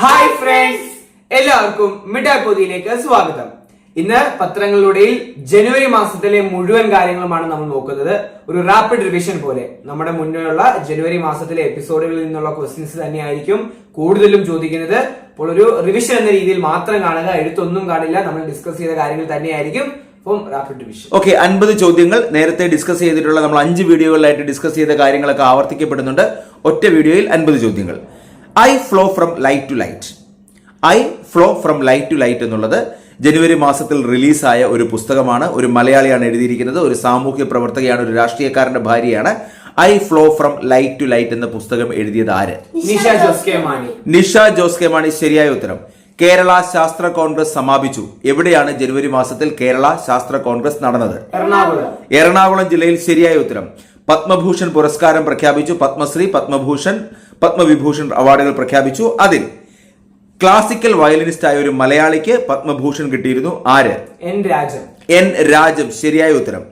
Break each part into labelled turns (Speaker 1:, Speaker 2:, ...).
Speaker 1: Hi friends എല്ലാവർക്കും മിഠായ് പൊതിയിലേക്ക് സ്വാഗതം. ഇന്ന് പത്രങ്ങളിലൂടെയിൽ ജനുവരി മാസത്തിലെ മുഴുവൻ കാര്യങ്ങളുമാണ് നമ്മൾ നോക്കുന്നത്. ഒരു റാപ്പിഡ് റിവിഷൻ പോലെ. നമ്മുടെ മുന്നിലുള്ള ജനുവരി മാസത്തിലെ എപ്പിസോഡുകളിൽ നിന്നുള്ള ക്വസ്റ്റ്യൻസ് തന്നെയായിരിക്കും കൂടുതലും ചോദിക്കുന്നത്. അപ്പോൾ ഒരു റിവിഷൻ എന്ന രീതിയിൽ മാത്രം കാണുക എഴുത്തൊന്നും കാണില്ല. നമ്മൾ ഡിസ്കസ് ചെയ്ത കാര്യങ്ങൾ തന്നെയായിരിക്കും
Speaker 2: ഓക്കെ അൻപത് ചോദ്യങ്ങൾ. നേരത്തെ ഡിസ്കസ് ചെയ്തിട്ടുള്ള നമ്മൾ അഞ്ച് വീഡിയോകളിലായിട്ട് ഡിസ്കസ് ചെയ്ത കാര്യങ്ങളൊക്കെ ആവർത്തിക്കപ്പെടുന്നുണ്ട്. ഒറ്റ വീഡിയോയിൽ അൻപത് ചോദ്യങ്ങൾ. I flow from light to light I flow from light to light എന്നുള്ളത് ജനുവരി മാസത്തിൽ റിലീസായ ഒരു പുസ്തകമാണ്. ഒരു മലയാളിയാണ് എഴുതിയിരിക്കുന്നത്. ഒരു സാമൂഹ്യ പ്രവർത്തകയാണ് ഒരു രാഷ്ട്രീയക്കാരന്റെ ഭാര്യയാണ്. I flow from light to light എന്ന പുസ്തകം എഴുതിയത് ആര്?
Speaker 1: നിഷ ജോസ് കെ മാണി.
Speaker 2: നിഷ ജോസ് കെ മാണി. ശരിയായ ഉത്തരം. കേരള ശാസ്ത്ര കോൺഗ്രസ് സമാപിച്ചു. എവിടെയാണ് ജനുവരി മാസത്തിൽ കേരള ശാസ്ത്ര കോൺഗ്രസ് നടന്നത്?
Speaker 1: എറണാകുളം.
Speaker 2: എറണാകുളം ജില്ലയിൽ ശരിയായ ഉത്തരം. പത്മഭൂഷൺ പുരസ്കാരം പ്രഖ്യാപിച്ചു. പത്മശ്രീ പത്മഭൂഷൺ പത്മവിഭൂഷൺ അവാർഡുകൾ പ്രഖ്യാപിച്ചു. അതിൽ ക്ലാസിക്കൽ വയലിനിസ്റ്റ് ആയ ഒരു മലയാളിക്ക് പത്മഭൂഷൺ കിട്ടിയിരുന്നു. ആര്?
Speaker 1: എൻ രാജം
Speaker 2: എൻ രാജം ശരിയായ ഉത്തരം.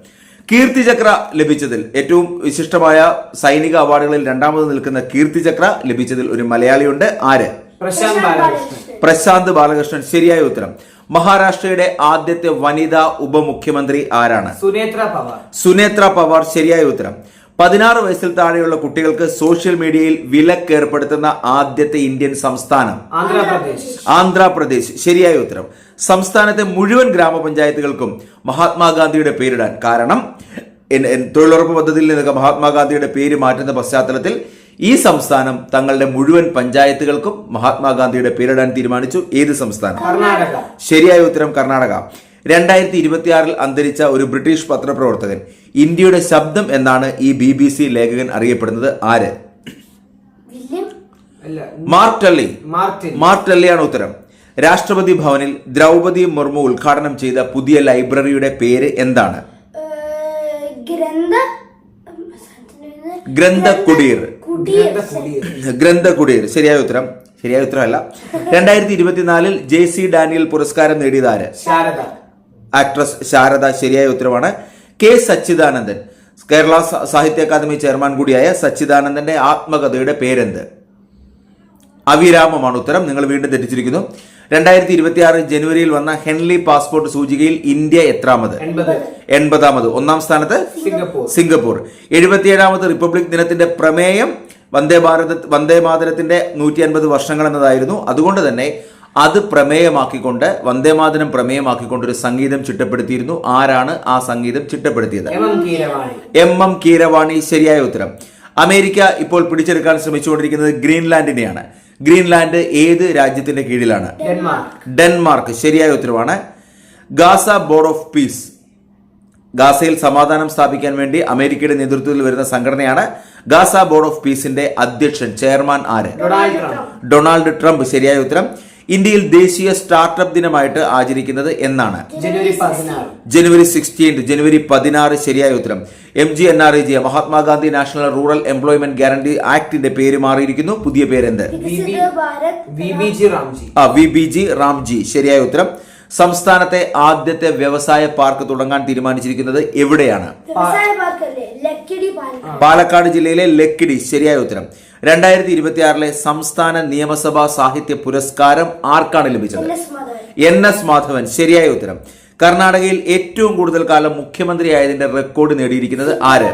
Speaker 2: കീർത്തിചക്ര ലഭിച്ചതിൽ ഏറ്റവും വിശിഷ്ടമായ സൈനിക അവാർഡുകളിൽ രണ്ടാമത് നിൽക്കുന്ന കീർത്തിചക്ര ലഭിച്ചതിൽ ഒരു മലയാളിയുണ്ട്. ആര്?
Speaker 1: പ്രശാന്ത് ബാലകൃഷ്ണൻ.
Speaker 2: പ്രശാന്ത് ബാലകൃഷ്ണൻ. ശരിയായ ഉത്തരം. മഹാരാഷ്ട്രയുടെ ആദ്യത്തെ വനിതാ ഉപമുഖ്യമന്ത്രി ആരാണ്?
Speaker 1: സുനേത്ര പവാർ.
Speaker 2: സുനേത്ര പവാർ. ശരിയായ ഉത്തരം. പതിനാറ് വയസ്സിൽ താഴെയുള്ള കുട്ടികൾക്ക് സോഷ്യൽ മീഡിയയിൽ വിലക്ക് ഏർപ്പെടുത്തുന്ന ആദ്യത്തെ ഇന്ത്യൻ സംസ്ഥാനം?
Speaker 1: ആന്ധ്രാപ്രദേശ്.
Speaker 2: ആന്ധ്രാപ്രദേശ്. ശരിയായ ഉത്തരം. സംസ്ഥാനത്തെ മുഴുവൻ ഗ്രാമപഞ്ചായത്തുകൾക്കും മഹാത്മാഗാന്ധിയുടെ പേരിടാൻ കാരണം തൊഴിലുറപ്പ് പദ്ധതിയിൽ നിന്നൊക്കെ മഹാത്മാഗാന്ധിയുടെ പേര് മാറ്റുന്ന പശ്ചാത്തലത്തിൽ ഈ സംസ്ഥാനം തങ്ങളുടെ മുഴുവൻ പഞ്ചായത്തുകൾക്കും മഹാത്മാഗാന്ധിയുടെ പേരിടാൻ തീരുമാനിച്ചു. ഏത് സംസ്ഥാനം? ശരിയായ ഉത്തരം കർണാടക. രണ്ടായിരത്തി ഇരുപത്തിയാറിൽ അന്തരിച്ച ഒരു ബ്രിട്ടീഷ് പത്രപ്രവർത്തകൻ. ഇന്ത്യയുടെ ശബ്ദം എന്നാണ് ഈ ബി ബി സി ലേഖകൻ അറിയപ്പെടുന്നത്. ആര്?
Speaker 3: മാർട്ടള്ളി
Speaker 1: അല്ല
Speaker 2: മാർക്ക്
Speaker 1: മാർട്ടിൻ.
Speaker 2: മാർക്ക് ഉത്തരം. രാഷ്ട്രപതി ഭവനിൽ ദ്രൗപതി മുർമു ഉദ്ഘാടനം ചെയ്ത പുതിയ ലൈബ്രറിയുടെ പേര് എന്താണ്?
Speaker 3: ഏഹ്, ഗ്രന്ഥ
Speaker 2: ഗ്രന്ഥ കുടീർ
Speaker 3: കുടീർ
Speaker 2: ഗ്രന്ഥ കുടീർ ശരിയായ ഉത്തരം. ശരിയായ ഉത്തരമല്ല. രണ്ടായിരത്തി ഇരുപത്തിനാലിൽ ജെ സി ഡാനിയൽ പുരസ്കാരം നേടിയതാര് ആര്?
Speaker 1: ശാരദ.
Speaker 2: ആക്ട്രസ് ശാരദ ശരിയായ ഉത്തരവാണ്. കെ സച്ചിദാനന്ദൻ. കേരള സാഹിത്യ അക്കാദമി ചെയർമാൻ കൂടിയായ സച്ചിദാനന്ദന്റെ ആത്മകഥയുടെ പേരെന്ത്? അവിരാമമാണ് ഉത്തരം. നിങ്ങൾ വീണ്ടും തെറ്റിച്ചിരിക്കുന്നു. രണ്ടായിരത്തി ഇരുപത്തി ആറ് ജനുവരിയിൽ വന്ന ഹെൻലി പാസ്പോർട്ട് സൂചികയിൽ ഇന്ത്യ എത്രാമത്?
Speaker 1: എൺപത്.
Speaker 2: എൺപതാമത്. ഒന്നാം സ്ഥാനത്ത്
Speaker 1: സിംഗപ്പൂർ.
Speaker 2: സിംഗപ്പൂർ. എഴുപത്തിയേഴാമത് റിപ്പബ്ലിക് ദിനത്തിന്റെ പ്രമേയം വന്ദേ ഭാരത് വന്ദേ മാതരത്തിന്റെ നൂറ്റി അൻപത് വർഷങ്ങൾ എന്നതായിരുന്നു. അതുകൊണ്ട് തന്നെ അത് പ്രമേയമാക്കിക്കൊണ്ട് വന്ദേമാതരം പ്രമേയമാക്കിക്കൊണ്ട് ഒരു സംഗീതം ചിട്ടപ്പെടുത്തിയിരുന്നു. ആരാണ് ആ സംഗീതം ചിട്ടപ്പെടുത്തിയത്?
Speaker 1: എം എം കീരവാണി.
Speaker 2: ശരിയായ ഉത്തരം. അമേരിക്ക ഇപ്പോൾ പിടിച്ചെടുക്കാൻ ശ്രമിച്ചുകൊണ്ടിരിക്കുന്നത് ഗ്രീൻലാൻഡിനെയാണ്. ഗ്രീൻലാൻഡ് ഏത് രാജ്യത്തിന്റെ കീഴിലാണ്?
Speaker 1: ഡെൻമാർക്ക്.
Speaker 2: ശരിയായ ഉത്തരവാണ്. Gaza board of peace. ഗാസയിൽ സമാധാനം സ്ഥാപിക്കാൻ വേണ്ടി അമേരിക്കയുടെ നേതൃത്വത്തിൽ വരുന്ന സംഘടനയാണ് ഗാസ ബോർഡ് ഓഫ് പീസിന്റെ അധ്യക്ഷൻ ചെയർമാൻ ആര്?
Speaker 1: Donald Trump.
Speaker 2: ശരിയായ ഉത്തരം. ഇന്ത്യയിൽ ദേശീയ സ്റ്റാർട്ടപ്പ് ദിനമായിട്ട് ആചരിക്കുന്നത് എന്നാണ്.
Speaker 1: ജനുവരി
Speaker 2: സിക്സ്റ്റീൻ ജനുവരി പതിനാറ് ശരിയായ ഉത്തരം. M G N R G Mahatma Gandhi national rural employment guarantee ആക്ടിന്റെ പേര് മാറിയിരിക്കുന്നു. പുതിയ പേരെന്ത്?
Speaker 3: Viksit Bharat
Speaker 1: V B G RAM G.
Speaker 2: ആ വി ബി ജി റാംജി ശരിയായ ഉത്തരം. സംസ്ഥാനത്തെ ആദ്യത്തെ വ്യവസായ പാർക്ക് തുടങ്ങാൻ തീരുമാനിച്ചിരിക്കുന്നത് എവിടെയാണ്?
Speaker 3: വ്യവസായ പാർക്കല്ലേ? ലക്കിടി പാലം
Speaker 2: പാലക്കാട് ജില്ലയിലെ ലക്കിടി ശരിയായ ഉത്തരം. രണ്ടായിരത്തി ഇരുപത്തിയാറിലെ സംസ്ഥാന നിയമസഭാ സാഹിത്യ പുരസ്കാരം ആർക്കാണ് ലഭിച്ചത്?
Speaker 3: എൻ എസ് മാധവൻ.
Speaker 2: ശരിയായ ഉത്തരം. കർണാടകയിൽ ഏറ്റവും കൂടുതൽ കാലം മുഖ്യമന്ത്രിയായതിന്റെ റെക്കോർഡ് നേടിയിരിക്കുന്നത് ആര്?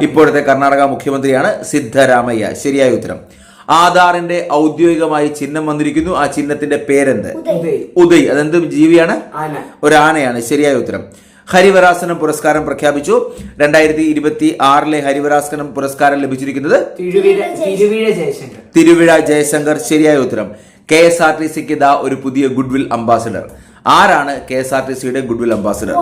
Speaker 2: ഇപ്പോഴത്തെ കർണാടക മുഖ്യമന്ത്രിയാണ് സിദ്ധരാമയ്യ. ശരിയായ ഉത്തരം. ആധാറിന്റെ ഔദ്യോഗികമായി ചിഹ്നം വന്നിരിക്കുന്നു. ആ ചിഹ്നത്തിന്റെ പേരെന്ത്?
Speaker 1: ഉദയ്.
Speaker 2: ഉദയ്. അതെന്ത് ജീവിയാണ്?
Speaker 1: ആന.
Speaker 2: ഒരു ആനയാണ് ശരിയായ ഉത്തരം. ഹരിവരാസനം പുരസ്കാരം പ്രഖ്യാപിച്ചു. രണ്ടായിരത്തി ഇരുപത്തി ആറിലെ ഹരിവരാസനം പുരസ്കാരം ലഭിച്ചിരിക്കുന്നത്
Speaker 1: തിരുവിഴ ജയശങ്കർ.
Speaker 2: ശരിയായ ഉത്തരം. കെ എസ് ആർ ടി സിക്ക് ഇതാ ഒരു പുതിയ ഗുഡ്വിൽ അംബാസിഡർ. ആരാണ് കെ എസ് ആർ ടി സിയുടെ ഗുഡ്വിൽ അംബാസിഡർ?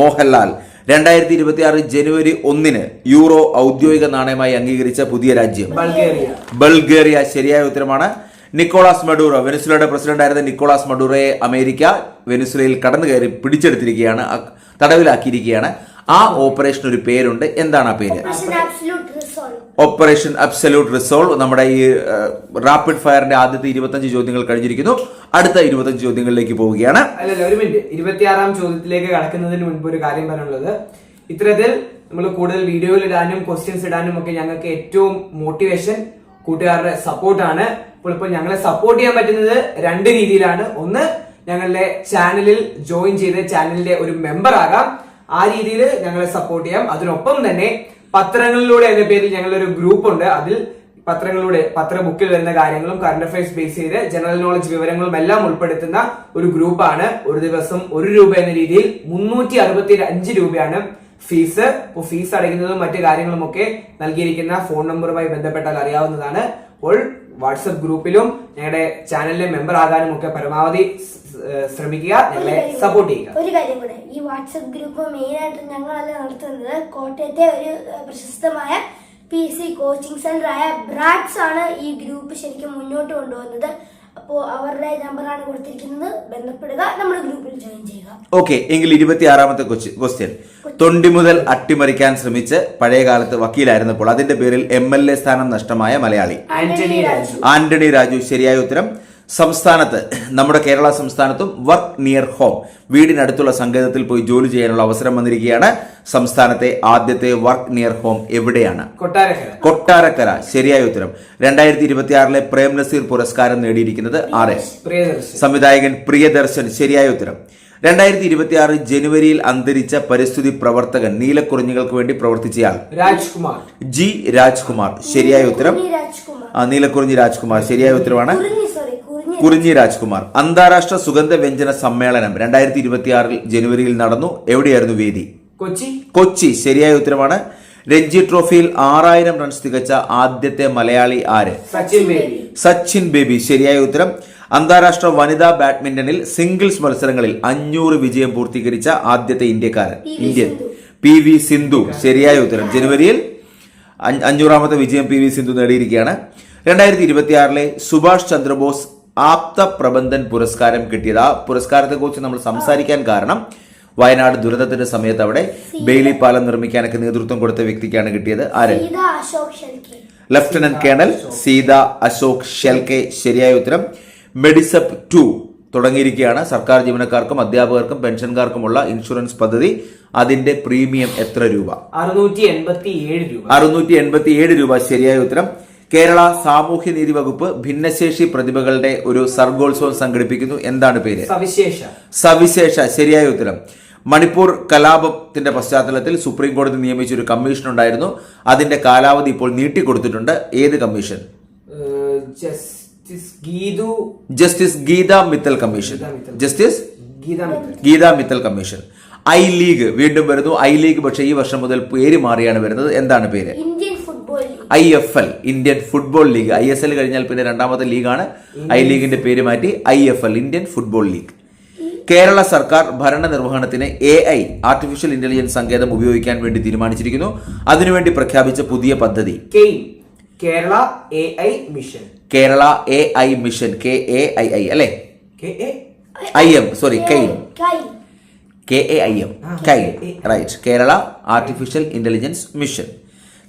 Speaker 1: മോഹൻലാൽ.
Speaker 2: രണ്ടായിരത്തി ഇരുപത്തി ആറ് ജനുവരി ഒന്നിന് യൂറോ ഔദ്യോഗിക നാണയമായി അംഗീകരിച്ച പുതിയ രാജ്യം.
Speaker 1: ബൾഗേറിയ.
Speaker 2: ബൾഗേറിയ ശരിയായ ഉത്തരമാണ്. നിക്കോളാസ് മഡൂറോ വെനിസുലയുടെ പ്രസിഡന്റ് ആയിരുന്ന നിക്കോളാസ് മഡൂറോയെ അമേരിക്ക വെനിസുലയിൽ കടന്നു കയറി പിടിച്ചെടുത്തിരിക്കുകയാണ് തടവിലാക്കിയിരിക്കുകയാണ്. ആ ഓപ്പറേഷൻ ഒരു പേരുണ്ട്. എന്താണ് ആ പേര്?
Speaker 3: ഓപ്പറേഷൻ
Speaker 2: അബ്സല്യൂട്ട് റിസോൾവ് നമ്മുടെ ഈ റാപ്പിഡ് ഫയറിന്റെ ആദ്യത്തെ ഇരുപത്തഞ്ച് ചോദ്യങ്ങൾ കഴിഞ്ഞിരിക്കുന്നു. അടുത്ത ഇരുപത്തഞ്ച് ചോദ്യങ്ങളിലേക്ക് പോവുകയാണ്.
Speaker 1: അല്ലല്ല ഒരു മിനിറ്റ്. ഇരുപത്തിയാറാം ചോദ്യത്തിലേക്ക് കടക്കുന്നതിന് മുൻപ് ഒരു കാര്യം പറയാനുള്ളത്. ഇത്തരത്തിൽ നമ്മൾ കൂടുതൽ വീഡിയോയിൽ ഇടാനും ക്വസ്റ്റ്യൻസ് ഇടാനും ഒക്കെ ഞങ്ങൾക്ക് ഏറ്റവും മോട്ടിവേഷൻ കൂട്ടുകാരുടെ സപ്പോർട്ടാണ്. അപ്പോൾ ഇപ്പോൾ ഞങ്ങളെ സപ്പോർട്ട് ചെയ്യാൻ പറ്റുന്നത് രണ്ട് രീതിയിലാണ്. ഒന്ന് ഞങ്ങളുടെ ചാനലിൽ ജോയിൻ ചെയ്ത് ചാനലിന്റെ ഒരു മെമ്പർ ആകാം. ആ രീതിയിൽ ഞങ്ങളെ സപ്പോർട്ട് ചെയ്യാം. അതിനൊപ്പം തന്നെ പത്രങ്ങളിലൂടെ എന്ന പേരിൽ ഞങ്ങളൊരു ഗ്രൂപ്പ് ഉണ്ട്. അതിൽ പത്രങ്ങളിലൂടെ പത്ര ബുക്കിൽ വരുന്ന കാര്യങ്ങളും കറണ്ട് അഫയേഴ്സ് ബേസ് ചെയ്ത് ജനറൽ നോളജ് വിവരങ്ങളും എല്ലാം ഉൾപ്പെടുത്തുന്ന ഒരു ഗ്രൂപ്പാണ് ഒരു ദിവസം ഒരു രൂപ എന്ന രീതിയിൽ മുന്നൂറ്റി അറുപത്തി അഞ്ച് രൂപയാണ് ഫീസ് അപ്പോൾ ഫീസ് അടയ്ക്കുന്നതും മറ്റു കാര്യങ്ങളും ഒക്കെ നൽകിയിരിക്കുന്ന ഫോൺ നമ്പറുമായി ബന്ധപ്പെട്ടാൽ അറിയാവുന്നതാണ്. അപ്പോൾ വാട്സപ്പ് ഗ്രൂപ്പിലും ഞങ്ങളുടെ ചാനലിലെ മെമ്പർ ആകാനും ഒക്കെ പരമാവധി ശ്രമിക്കുക ഞങ്ങളെ സപ്പോർട്ട് ചെയ്യുക.
Speaker 3: ഒരു കാര്യം കൂടെ ഈ വാട്സപ്പ് ഗ്രൂപ്പ് മെയിൻ ആയിട്ട് ഞങ്ങളല്ല നടത്തുന്നത്? കോട്ടയത്തെ ഒരു പ്രശസ്തമായ പി സി കോച്ചിങ് സെന്റർ ആയ ബ്രാഡ്സ് ആണ് ഈ ഗ്രൂപ്പ് ശരിക്കും മുന്നോട്ട് കൊണ്ടുപോകുന്നത്. അപ്പോൾ അവരുടെ നമ്പറാണ് കൊടുത്തിരിക്കുന്നത്. ബന്ധപ്പെടുക. നമ്മുടെ ഗ്രൂപ്പിൽ ജോയിൻ ചെയ്യുക.
Speaker 2: ഓക്കെ എങ്കിൽ ഇരുപത്തി ആറാമത്തെ ക്വസ്റ്റ്യൻ തൊണ്ടി മുതൽ അട്ടിമറിക്കാൻ ശ്രമിച്ച് പഴയ കാലത്ത് വക്കീലായിരുന്നപ്പോൾ അതിന്റെ പേരിൽ എം എൽ എ സ്ഥാനം നഷ്ടമായ മലയാളി.
Speaker 1: ആന്റണി രാജു.
Speaker 2: ആന്റണി രാജു ശരിയായ ഉത്തരം. സംസ്ഥാനത്ത് നമ്മുടെ കേരള സംസ്ഥാനത്തും വർക്ക് നിയർ ഹോം വീടിനടുത്തുള്ള സങ്കേതത്തിൽ പോയി ജോലി ചെയ്യാനുള്ള അവസരം വന്നിരിക്കുകയാണ്. സംസ്ഥാനത്തെ ആദ്യത്തെ വർക്ക് നിയർ ഹോം എവിടെയാണ്?
Speaker 1: കൊട്ടാരക്കര.
Speaker 2: കൊട്ടാരക്കര. ശരിയായ ഉത്തരം. രണ്ടായിരത്തി ഇരുപത്തി ആറിലെ പ്രേം നസീർ പുരസ്കാരം നേടിയിരിക്കുന്നത് ആരെ?
Speaker 1: പ്രിയദർശൻ.
Speaker 2: സംവിധായകൻ പ്രിയദർശൻ. ശരിയായ ഉത്തരം. രണ്ടായിരത്തി ഇരുപത്തി ആറ് ജനുവരിയിൽ അന്തരിച്ച പരിസ്ഥിതി പ്രവർത്തകൻ നീലക്കുറിഞ്ഞുകൾക്ക് വേണ്ടി പ്രവർത്തിച്ചയാൾ
Speaker 1: രാജ്കുമാർ.
Speaker 2: ജി രാജ്കുമാർ. ശരിയായ ഉത്തരം.
Speaker 3: കുറിഞ്ഞി രാജ്കുമാർ.
Speaker 2: ആ, നീലക്കുറിഞ്ഞി രാജ്കുമാർ. ശരിയായ ഉത്തരവാണ്.
Speaker 3: കുറിഞ്ഞി
Speaker 2: രാജ്കുമാർ. അന്താരാഷ്ട്ര സുഗന്ധ വ്യഞ്ജന സമ്മേളനം രണ്ടായിരത്തി ഇരുപത്തിയാറിൽ ജനുവരിയിൽ നടന്നു. എവിടെയായിരുന്നു വേദി?
Speaker 1: കൊച്ചി.
Speaker 2: കൊച്ചി. ശരിയായ ഉത്തരമാണ്. രഞ്ജി ട്രോഫിയിൽ ആറായിരം റൺസ് തികച്ച ആദ്യത്തെ മലയാളി ആര്?
Speaker 1: സച്ചിൻ ബേബി.
Speaker 2: സച്ചിൻ ബേബി. ശരിയായ ഉത്തരം. അന്താരാഷ്ട്ര വനിതാ ബാഡ്മിന്റണിൽ സിംഗിൾസ് മത്സരങ്ങളിൽ അഞ്ഞൂറ് വിജയം പൂർത്തീകരിച്ച ആദ്യത്തെ ഇന്ത്യക്കാരൻ. ഇന്ത്യൻ. പി വി സിന്ധു. ശരിയായ ഉത്തരം. ജനുവരിയിൽ അഞ്ഞ- അഞ്ഞൂറാമത്തെ വിജയം പി വി സിന്ധു നേടിയിരിക്കുകയാണ്. രണ്ടായിരത്തി ഇരുപത്തിയാറിലെ സുഭാഷ് ചന്ദ്രബോസ് ആപ്ത പ്രബന്ധൻ പുരസ്കാരം കിട്ടിയത്. ആ പുരസ്കാരത്തെ കുറിച്ച് നമ്മൾ സംസാരിക്കാൻ കാരണം വയനാട് ദുരന്തത്തിന്റെ സമയത്ത് അവിടെ ബെയിലി പാലം നിർമ്മിക്കാനൊക്കെ നേതൃത്വം കൊടുത്ത വ്യക്തിക്കാണ് കിട്ടിയത്. ആര്? ലഫ്റ്റനന്റ് കേണൽ സീത അശോക് ഷെൽക്കെ ശരിയായ ഉത്തരം. മെഡിസപ് ടു തുടങ്ങിയിരിക്കുകയാണ്. സർക്കാർ ജീവനക്കാർക്കും അധ്യാപകർക്കും പെൻഷൻകാർക്കുമുള്ള ഇൻഷുറൻസ് പദ്ധതി. അതിന്റെ പ്രീമിയം എത്ര രൂപ?
Speaker 1: അറുന്നൂറ്റി എൺപത്തി ഏഴ് രൂപ.
Speaker 2: അറുന്നൂറ്റി എൺപത്തി ഏഴ് രൂപ. ശരിയായ ഉത്തരം. കേരള സാമൂഹ്യനീതി വകുപ്പ് ഭിന്നശേഷി പ്രതിഭകളുടെ ഒരു സർഗോത്സവം സംഘടിപ്പിക്കുന്നു. എന്താണ് പേര്?
Speaker 1: സവിശേഷ.
Speaker 2: സവിശേഷ. ശരിയായ ഉത്തരം. മണിപ്പൂർ കലാപത്തിന്റെ പശ്ചാത്തലത്തിൽ സുപ്രീം കോടതി നിയമിച്ച ഒരു കമ്മീഷൻ ഉണ്ടായിരുന്നു. അതിന്റെ കാലാവധി ഇപ്പോൾ നീട്ടിക്കൊടുത്തിട്ടുണ്ട്. ഏത് commission?
Speaker 1: Justice Geethu
Speaker 2: justice Geetha Mittal commission. Justice
Speaker 1: Geetha Mittal.
Speaker 2: Commission. I league വീണ്ടും വരുന്നു. ഐ ലീഗ് പക്ഷേ ഈ വർഷം മുതൽ പേര് മാറിയാണ് വരുന്നത്. എന്താണ് പേര്? I F L Indian football league. I S L കഴിഞ്ഞാൽ പിന്നെ രണ്ടാമത്തെ ലീഗാണ്. ഐ ലീഗിന്റെ പേര് മാറ്റി I F L Indian football league. Kerala സർക്കാർ ഭരണ നിർവഹണത്തിന് എ ഐ ആർട്ടിഫിഷ്യൽ ഇന്റലിജൻസ് സങ്കേതം ഉപയോഗിക്കാൻ വേണ്ടി തീരുമാനിച്ചിരിക്കുന്നു. അതിനുവേണ്ടി പ്രഖ്യാപിച്ച പുതിയ പദ്ധതി.
Speaker 1: Kerala A I mission.
Speaker 2: Kerala A I mission K A I I അല്ലെ? ഐ എം സോറി കെയിൻ
Speaker 3: കൈ.
Speaker 2: കെ എ ഐ എം
Speaker 1: കൈ.
Speaker 2: Right Kerala artificial intelligence mission.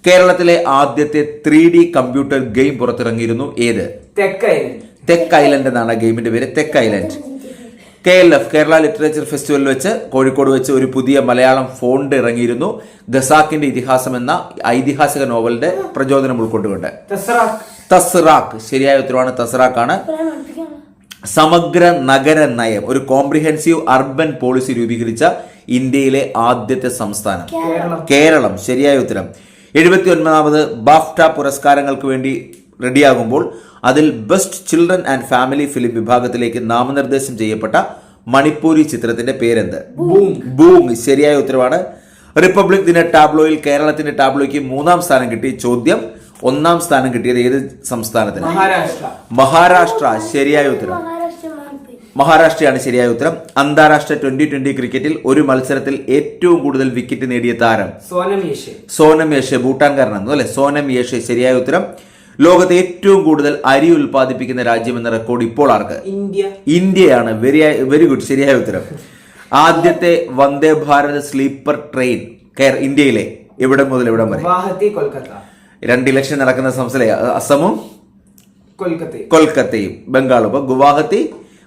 Speaker 2: കേരളത്തിലെ ആദ്യത്തെ ത്രീ ഡി കമ്പ്യൂട്ടർ ഗെയിം പുറത്തിറങ്ങിയിരുന്നു. ഏത്?
Speaker 1: തെക്ക് ഐലൻഡ്
Speaker 2: തെക്ക് ഐലൻഡ് എന്നാണ് ഗെയിമിന്റെ പേര്. തെക്ക് island K L F Kerala literature ഫെസ്റ്റിവലിൽ വെച്ച് കോഴിക്കോട് വെച്ച് ഒരു പുതിയ മലയാളം ഫോണ്ട് ഇറങ്ങിയിരുന്നു. ഗസാക്കിന്റെ ഇതിഹാസം എന്ന ഐതിഹാസിക നോവലിന്റെ പ്രചോദനം ഉൾക്കൊണ്ടുകൊണ്ട്. തസ്റാഖ് ശരിയായ ഉത്തരവാണ് തസ്റാഖാണ്
Speaker 3: ആണ്.
Speaker 2: സമഗ്ര നഗര നയം. ഒരു കോംപ്രിഹെൻസീവ് അർബൻ പോളിസി രൂപീകരിച്ച ഇന്ത്യയിലെ ആദ്യത്തെ സംസ്ഥാനം.
Speaker 1: കേരളം.
Speaker 2: ശരിയായ ഉത്തരം. എഴുപത്തി ഒൻപതാമത് ബാഫ്റ്റ പുരസ്കാരങ്ങൾക്ക് വേണ്ടി റെഡിയാകുമ്പോൾ അതിൽ best children and family film വിഭാഗത്തിലേക്ക് നാമനിർദ്ദേശം ചെയ്യപ്പെട്ട മണിപ്പൂരി ചിത്രത്തിന്റെ പേരെന്ത്? ബൂങ് ശരിയായ ഉത്തരവാണ്. റിപ്പബ്ലിക് ദിന ടാബ്ലോയിൽ കേരളത്തിന്റെ ടാബ്ലോയ്ക്ക് മൂന്നാം സ്ഥാനം കിട്ടി. ചോദ്യം. ഒന്നാം സ്ഥാനം കിട്ടിയത് ഏത് സംസ്ഥാനത്തിന്?
Speaker 1: മഹാരാഷ്ട്ര.
Speaker 2: മഹാരാഷ്ട്ര. ശരിയായ ഉത്തരം. മഹാരാഷ്ട്രയാണ് ശരിയായ ഉത്തരം. അന്താരാഷ്ട്ര ട്വന്റി ട്വന്റി ക്രിക്കറ്റിൽ ഒരു മത്സരത്തിൽ ഏറ്റവും കൂടുതൽ വിക്കറ്റ് നേടിയ താരം
Speaker 1: സോനം യേശെ.
Speaker 2: സോനം യേഷെ ഭൂട്ടാൻകാരനാണ് അല്ലെ? സോനം യേഷെ ശരിയായ ഉത്തരം. ലോകത്തെ ഏറ്റവും കൂടുതൽ അരി ഉൽപ്പാദിപ്പിക്കുന്ന രാജ്യം എന്ന റെക്കോർഡ് ഇപ്പോൾ ആർക്ക്?
Speaker 1: ഇന്ത്യ.
Speaker 2: ഇന്ത്യയാണ്. Very very good. ശരിയായ ഉത്തരം. ആദ്യത്തെ വന്ദേ ഭാരത് സ്ലീപ്പർ ട്രെയിൻ കെയർ ഇന്ത്യയിലെ എവിടെ മുതൽ എവിടെ വരെ?
Speaker 1: ഗുവാഹത്തി കൊൽക്കത്ത.
Speaker 2: രണ്ട് ഇലക്ഷൻ നടക്കുന്ന സംസ്ഥാന അസമും
Speaker 1: കൊൽക്കത്തയും.
Speaker 2: കൊൽക്കത്തയും ബംഗാളും. ഗുവാഹത്തി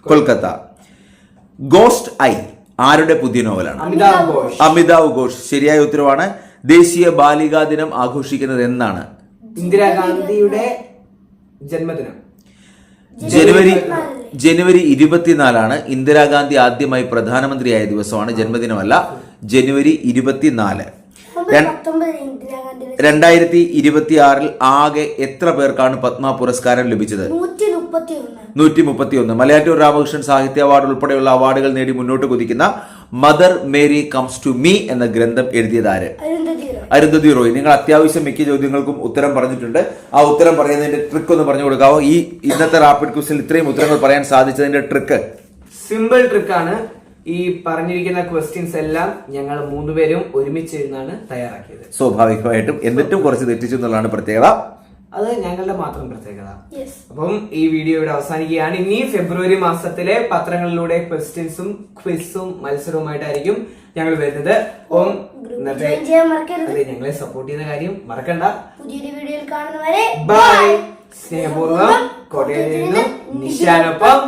Speaker 2: കൊൽക്കത്ത. ഗോസ്റ്റ് ഐ ആരുടെ പുതിയ നോവലാണ്?
Speaker 1: അമിതാഭ്
Speaker 2: അമിതാവ് ഘോഷ്. ശരിയായ ഉത്തരവാണ്. ദേശീയ ബാലികാ ദിനം ആഘോഷിക്കുന്നത് എന്നാണ്.
Speaker 1: ഇന്ദിരാഗാന്ധിയുടെ ജന്മദിനം.
Speaker 2: ജനുവരി? ജനുവരി ഇരുപത്തിനാലാണ് ഇന്ദിരാഗാന്ധി ആദ്യമായി പ്രധാനമന്ത്രിയായ ദിവസമാണ് ജന്മദിനമല്ല. ജനുവരി ഇരുപത്തിനാല്. രണ്ടായിരത്തി ഇരുപത്തി ആറിൽ ആകെ എത്ര പേർക്കാണ് പത്മ പുരസ്കാരം ലഭിച്ചത്?
Speaker 3: നൂറ്റി മുപ്പത്തി ഒന്ന്
Speaker 2: മലയാറ്റൂർ രാമകൃഷ്ണൻ സാഹിത്യ അവാർഡ് ഉൾപ്പെടെയുള്ള അവാർഡുകൾ നേടി മുന്നോട്ട് കുതിക്കുന്ന mother Mary comes to me എന്ന ഗ്രന്ഥം എഴുതിയതാര്
Speaker 3: അരുന്ധതി റോയ്
Speaker 2: അരുന്ധതി റോയ് നിങ്ങൾ അത്യാവശ്യം മിക്ക ചോദ്യങ്ങൾക്കും ഉത്തരം പറഞ്ഞിട്ടുണ്ട്. ആ ഉത്തരം പറയുന്നതിന്റെ ട്രിക്ക് ഒന്ന് പറഞ്ഞു കൊടുക്കാവോ? ഈ ഇന്നത്തെ റാപ്പിഡ് ക്വസ്റ്റിൽ ഇത്രയും ഉത്തരങ്ങൾ പറയാൻ സാധിച്ചതിന്റെ ട്രിക്ക്
Speaker 1: സിമ്പിൾ ട്രിക്കാണ് ഈ പറഞ്ഞിരിക്കുന്ന ക്വസ്റ്റ്യൻസ് എല്ലാം ഞങ്ങൾ മൂന്നുപേരും ഒരുമിച്ച് ഇരുന്നാണ് തയ്യാറാക്കിയത്.
Speaker 2: സ്വാഭാവികമായിട്ടും. എന്നിട്ടും കുറച്ച് തെറ്റിച്ചു എന്നുള്ളതാണ് പ്രത്യേകത.
Speaker 1: അത് ഞങ്ങളുടെ മാത്രം പ്രത്യേകത. അപ്പം ഈ വീഡിയോ ഇവിടെ അവസാനിക്കുകയാണ്. ഇനി ഫെബ്രുവരി മാസത്തിലെ പത്രങ്ങളിലൂടെ ക്വസ്റ്റ്യൻസും ക്വിസും മത്സരവുമായിട്ടായിരിക്കും ഞങ്ങൾ വരുന്നത്.
Speaker 3: മറക്കരുത്.
Speaker 1: അതെ ഞങ്ങളെ സപ്പോർട്ട് ചെയ്യുന്ന കാര്യം മറക്കണ്ട.
Speaker 3: പുതിയൊരു വീഡിയോയിൽ കാണുന്നവരെ
Speaker 1: ബൈ സ്നേഹപൂർവം കോട്ടയത്തിൽ നിന്നും നിശാനൊപ്പം